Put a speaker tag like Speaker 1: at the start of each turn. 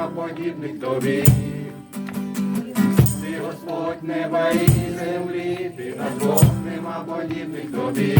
Speaker 1: нема подібних тобі. Ти Господь неба і землі, ти на Бог нема подібних тобі.